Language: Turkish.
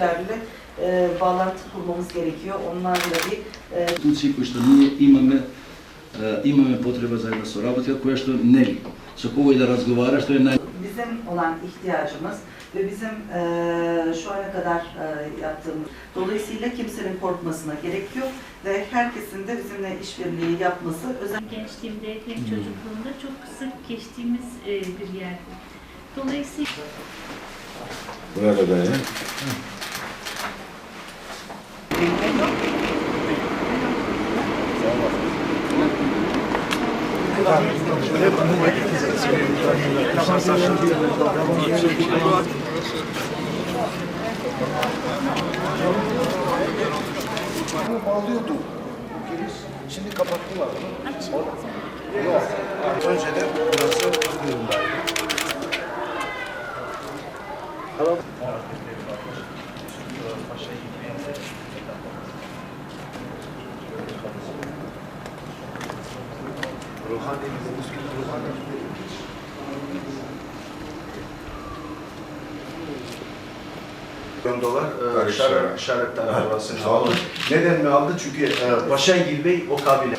kişilerle e, bağlantı kurmamız gerekiyor. Onlarla bir e, институции кои што ние имаме е, имаме потреба заедно со работа, која што нели со кого и да разговара, што е нај bizim olan ihtiyacımız ve bizim eee, şu ana kadar eee, yaptığımız. Dolayısıyla kimsenin korkmasına gerek yok ve herkesin de bizimle işbirliği yapması özel. gençliğimde hem çocukluğumda çok sık geçtiğimiz e, bir yerdi. Dolayısıyla Buraya kadar ya. Bağlıyordu giriş. Şimdi kapattılar onu. Yok. Önceden burası kuyumdaydı. Ruhani, Ruhani. dolar e, Barış şarap, şarap. şaraptan Ha, arabasını sağ olun. aldı. Neden mi aldı? Çünkü e, Paşa Bey o kabile.